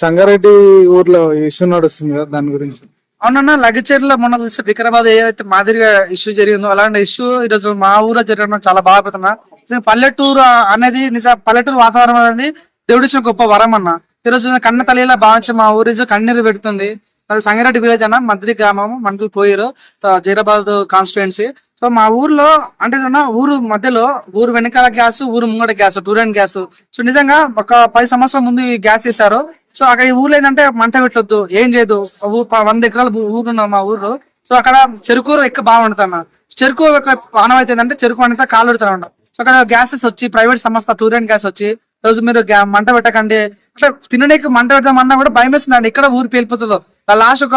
సంగారెడ్డి ఊర్లో ఇష్యూ నడుస్తుంది కదా దాని గురించి. అవునన్నా లగచేరిలో మొన్న చూస్తే వికారాబాద్ ఏదైతే మాదిరిగా ఇష్యూ జరిగిందో అలాంటి ఇష్యూ ఈరోజు మా ఊర్లో జరగడం చాలా బాధపడుతున్నా పల్లెటూరు అనేది నిజ పల్లెటూరు వాతావరణం అనేది దేవుడిచ్చిన గొప్ప వరం అన్న ఈరోజు నేను కన్న తల్లిలా భావించే మా ఊరి కన్నీరు పెడుతుంది. సంగారెడ్డి విలేజ్ అన్న మద్రి గ్రామం మండలి పోయిరు. జైరాబాద్ కాన్స్టిట్యుయెన్సీ. సో మా ఊర్లో అంటే ఊరు మధ్యలో ఊరు వెనకాల గ్యాస్ ఊరు ముంగడ గ్యాస్ టూరెంట్ గ్యాస్. సో నిజంగా ఒక పది సంవత్సరాల ముందు ఈ గ్యాస్ వేశారు సో అక్కడ ఈ ఊర్లో ఏంటంటే మంట పెట్టొద్దు ఏం చేయదు వంద ఎకరాల ఊరు ఉన్న మా ఊర్లో. సో అక్కడ చెరుకు ఎక్కువ బాగా వండుతాను చెరుకు ఒక పానం అయితే ఏంటంటే చెరుకు వండితే కాలు పెడతా పెడతాను సో అక్కడ గ్యాసెస్ వచ్చి ప్రైవేట్ సంస్థ టూరెంట్ గ్యాస్ వచ్చి రోజు మీరు గ్యా- మంట పెట్టకండి. అంటే తినడానికి మంట పెడదామన్నా కూడా భయం వేస్తుందండి ఇక్కడ ఊరు పేలిపోతుందో. లాస్ట్ ఒక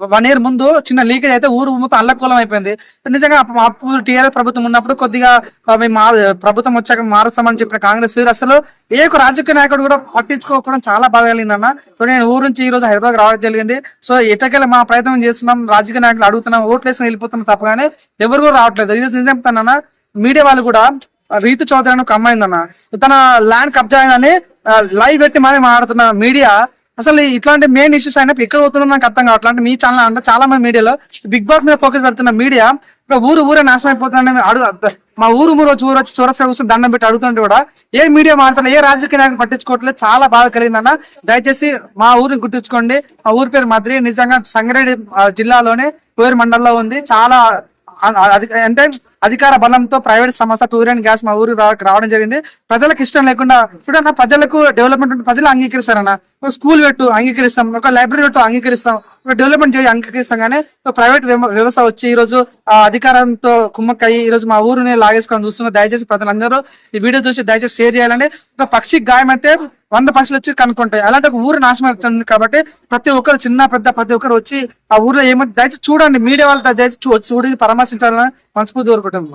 వన్ ఇయర్ ముందు చిన్న లీకేజ్ అయితే ఊరు మొత్తం అల్లకూలం అయిపోయింది. నిజంగా అప్పు- అప్పుడు టీఆర్ఎస్ ప్రభుత్వం ఉన్నప్పుడు కొద్దిగా మేము ప్రభుత్వం వచ్చాక మారుస్తామని చెప్పిన కాంగ్రెస్ వీరు అసలు ఏ ఒక రాజకీయ నాయకుడు కూడా పట్టించుకోకపోవడం చాలా బాగా కలిగిందన్న. సో నేను ఊరు నుంచి ఈ రోజు హైదరాబాద్ రావడం జరిగింది. సో ఎటకెళ్ళి మా ప్రయత్నం చేస్తున్నాం రాజకీయ నాయకులు అడుగుతున్నాం ఓట్లేసి వెళ్ళిపోతున్నాం తప్ప కానీ ఎవరు కూడా రావట్లేదు. ఈ రోజు నిజం చెప్తానన్న మీడియా వాళ్ళు కూడా రీతు చౌదరి అని ఒక అమ్మాయిందన్న తన ల్యాండ్ కబ్జా అయిందని లైవ్ పెట్టి మరీ మాట్లాడుతున్న మీడియా అసలు ఇట్లాంటి మెయిన్ ఇష్యూస్ అయినప్పుడు ఎక్కడ పోతుందో నాకు అర్థం కావట్లేదు. అంటే మీ ఛానల్ అంటే చాలా మంది మీడియాలో బిగ్ బాస్ మీద ఫోకస్ పెడుతున్న మీడియా ఇక్కడ ఊరు ఊరే నాశనం అయిపోతుందని అడుగు మా ఊరు ఊరు వచ్చి ఊరు వచ్చి చొరస కూర్చొని దండం పెట్టి అడుగుతుంటే కూడా ఏ మీడియా మాట్లాడుతున్నా ఏ రాజకీయ నాయకులు పట్టించుకోవట్లేదు. చాలా బాధ కలిగిందన్న. దయచేసి మా ఊరిని గుర్తుంచుకోండి. మా ఊరి పేరు మద్రి నిజంగా సంగారెడ్డి జిల్లాలోనే కోయర్ మండలంలో ఉంది. చాలా అంటే అధికార బలంతో ప్రైవేట్ సంస్థ టూర్ అండ్ గ్యాస్ మా ఊరు రావడం జరిగింది. ప్రజలకు ఇష్టం లేకుండా చూడన్న ప్రజలకు డెవలప్మెంట్ ఉంటే ప్రజలు అంగీకరిస్తారన్న ఒక స్కూల్ పెట్టు అంగీకరిస్తాం. ఒక లైబ్రరీ పెట్టు అంగీకరిస్తాం. ఒక డెవలప్మెంట్ చేసి అంగీకరిస్తాం. కానీ ఒక ప్రైవేట్ వ్యవస్థ వచ్చి ఈ రోజు ఆ అధికారంతో కుమ్మక్కయ్యి ఈ రోజు మా ఊరుని లాగేసుకొని చూస్తున్న దయచేసి ప్రజలందరూ ఈ వీడియో చూసి దయచేసి షేర్ చేయాలండి. ఒక పక్షి గాయం అయితే వంద పక్షులు వచ్చి కనుక్కుంటాయి. అలాంటి ఒక ఊరు నాశనం అవుతుంది కాబట్టి ప్రతి ఒక్కరు చిన్న పెద్ద ప్రతి ఒక్కరు వచ్చి ఆ ఊర్లో ఏమంటే దయచేసి చూడండి. మీడియా వాళ్ళు దయచేసి చూడి పరామర్శించాలని మనస్ఫూర్తి కోరుకుంటాం